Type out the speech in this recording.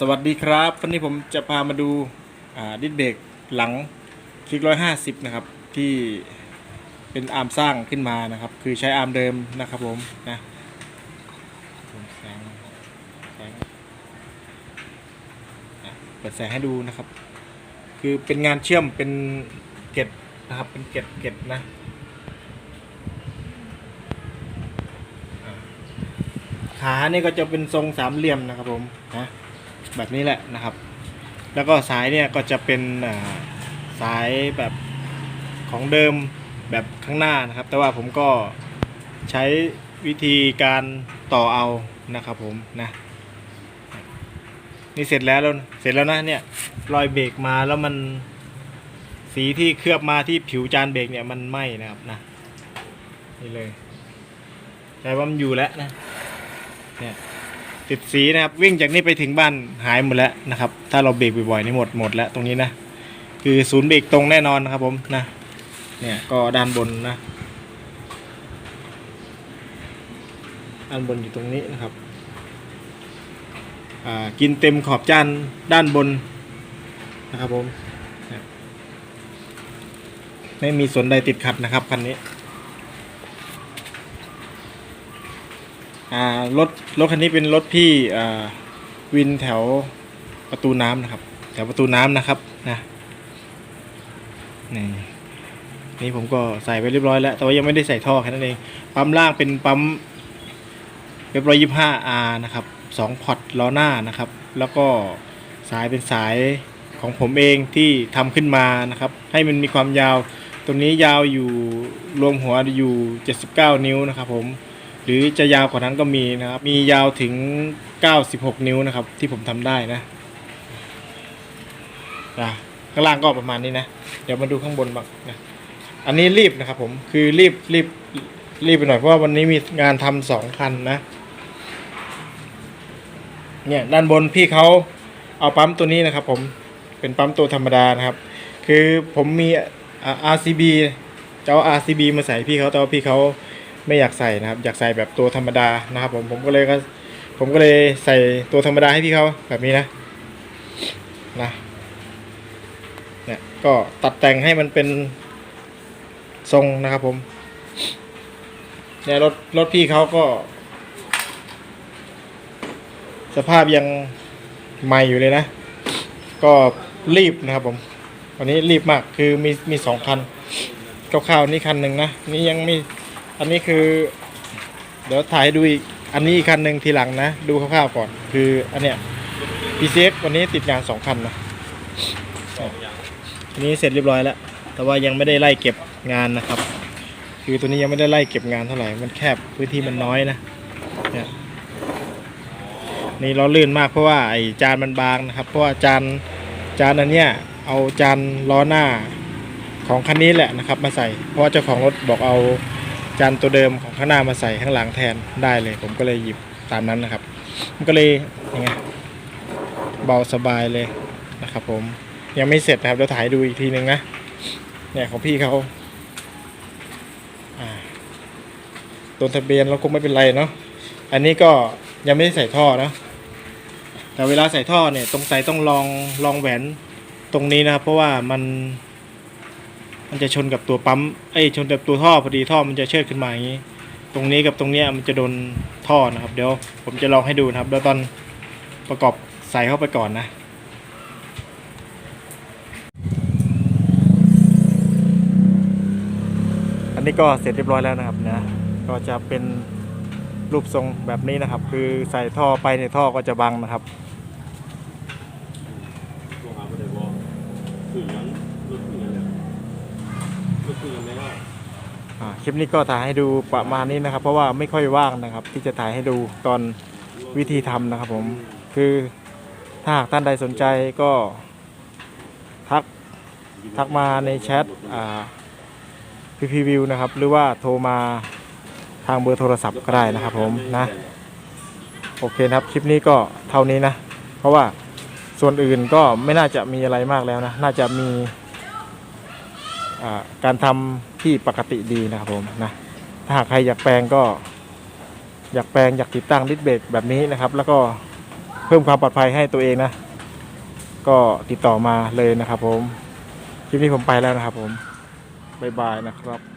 สวัสดีครับวันนี้ผมจะพามาดูดิสเบรกหลังคลิกร้อยห้าสิบนะครับ ที่เป็นอาร์มสร้างขึ้นมานะครับ คือใช้อาร์มเดิมนะครับผมนะผมแสงแสงเปิดแสงให้ดูนะครับ คือเป็นงานเชื่อมเป็นเก็ดนะครับเป็นเก็ดเก็ดนะอะขานี่ก็จะเป็นทรงสามเหลี่ยมนะครับผมนะ แบบนี้แหละนะครับ แล้วก็สายเนี่ยก็จะเป็นสายแบบของเดิมแบบข้างหน้านะครับ แต่ว่าผมก็ใช้วิธีการต่อเอานะครับผมนะนี่เสร็จแล้วแล้วเสร็จแล้วนะเนี่ยรอยเบรกมาแล้วมันสีที่เคลือบมาที่ผิวจานเบรกเนี่ยมันไหม้นะครับนะนี่เลยแต่ว่ามันอยู่แล้วนะเนี่ย ติดสีนะครับ วิ่งจากนี่ไปถึงบ้านหายหมดแล้วนะครับ ถ้าเราเบรกบ่อยๆนี่หมดหมดแล้วตรงนี้นะคือศูนย์เบรกตรงแน่นอนนะครับผมนะเนี่ยก็ด้านบนนะด้านบนอยู่ตรงนี้นะครับอ่ากินเต็มขอบจานด้านบนนะครับผมไม่มีส่วนใดติดขัดนะครับคันนี้ อ่ารถรถคันนี้เป็นรถพี่อ่าวินแถวประตูน้ำนะครับ แถวประตูน้ำนะครับนะนี่นี่ผมก็ใส่ไปเรียบร้อยแล้ว แต่ว่ายังไม่ได้ใส่ท่อแค่นั้นเองปั๊มล่างเป็นปั๊มเรียบร้อยยี่ห้าอานะครับสองพอร์ตล้อหน้านะครับ แล้วก็สายเป็นสายของผมเองที่ทำขึ้นมานะครับ ให้มันมีความยาว ตรงนี้ยาวอยู่รวมหัวอยู่ 79 นิ้วนะครับผม หรือจะยาวกว่านั้นก็มีนะครับ มียาวถึง 96 นิ้วนะครับ ที่ผมทำได้นะนะข้างล่างก็ประมาณนี้นะ เดี๋ยวมาดูข้างบนบ้างนะอันนี้รีบนะครับผมคือรีบรีบรีบไปหน่อยเพราะว่าวันนี้มีงานทำสองคันนะเนี่ยด้านบนพี่เขาเอาปั๊มตัวนี้นะครับ ผมเป็นปั๊มตัวธรรมดานะครับ คือผมมีอ RCB จะเอา RCB มาใส่พี่เขาแต่ว่าพี่เขา ไม่อยากใส่นะครับ อยากใส่แบบตัวธรรมดานะครับ ผมผมก็เลยก็ผมก็เลยใส่ตัวธรรมดาให้พี่เขาแบบนี้นะนะเนี่ยก็ตัดแต่งให้มันเป็นทรงนะครับผมเนี่ยรถรถพี่เขาก็ สภาพยังใหม่อยู่เลยนะ ก็รีบนะครับผม วันนี้รีบมากคือมีมีสองคันคร่าวๆนี่คันหนึ่งนะ นี่ยังไมี อันนี้คือ เดี๋ยวถ่ายให้ดูอีก อันนี้อีกคันหนึ่งทีหลังนะ ดูคร่าวๆก่อน คืออันเนี้ย PCX วันนี้ติดงานสองคันนะอันนี้เสร็จเรียบร้อยแล้ว แต่ว่ายังไม่ได้ไล่เก็บงานนะครับ คือตัวนี้ยังไม่ได้ไล่เก็บงานเท่าไหร่ มันแคบพื้นที่มันน้อยนะเนี่ยนี่ล้อลื่นมากเพราะว่าไอจานมันบางนะครับ เพราะว่าจานจานอันเนี้ยเอาจานล้อหน้าของคันนี้แหละนะครับ มาใส่ เพราะว่าเจ้าของรถบอกเอา จานตัวเดิมของข้างหน้ามาใส่ข้างหลังแทนได้เลย ผมก็เลยหยิบตามนั้นนะครับ มันก็เลยยังไงเบาสบายเลยนะครับ ผมยังไม่เสร็จนะครับเดี๋ยวถ่ายดูอีกทีหนึ่งนะเนี่ยของพี่เขาตัวทะเบียนเราคงไม่เป็นไรเนาะอันนี้ก็ยังไม่ได้ใส่ท่อนะแต่เวลาใส่ท่อเนี่ยตรงใส่ต้องลองลองแหวนตรงนี้นะครับเพราะว่ามัน มันจะชนกับตัวปั๊มเอ้ยชนกับตัวท่อพอดีท่อมันจะเชิดขึ้นมาอย่างนี้ ตรงนี้กับตรงเนี้ยมันจะโดนท่อนะครับ เดี๋ยวผมจะลองให้ดูนะครับเดี๋ยวตอนประกอบใส่เข้าไปก่อนนะอันนี้ก็เสร็จเรียบร้อยแล้วนะครับนะก็จะเป็นรูปทรงแบบนี้นะครับ คือใส่ท่อไปในท่อก็จะบังนะครับ ตัวหาประเดี๋ยวบอกคือยังรถคือยังเลย รถคือยังไม่ว่าอ่าคลิปนี้ก็ถ่ายให้ดูประมาณนี้นะครับ เพราะว่าไม่ค่อยว่างนะครับ ที่จะถ่ายให้ดูตอนวิธีทำนะครับผม คือถ้าหากท่านใดสนใจก็ทัก ทักมาในแชทพีพีวิวนะครับ หรือว่าโทรมาทางเบอร์โทรศัพท์ก็ได้นะครับผมนะ โอเคนะครับ คลิปนี้ก็เท่านี้นะ เพราะว่าส่วนอื่นก็ไม่น่าจะมีอะไรมากแล้วนะ น่าจะมี การทำที่ปกติดีนะครับผมนะถ้าหากใครอยากแปลงก็ อยากแปลงอยากติดตั้งดิสเบรกแบบนี้นะครับ แล้วก็เพิ่มความปลอดภัยให้ตัวเองนะ ก็ติดต่อมาเลยนะครับผมคลิปนี้ผมไปแล้วนะครับผมบ๊ายบายนะครับ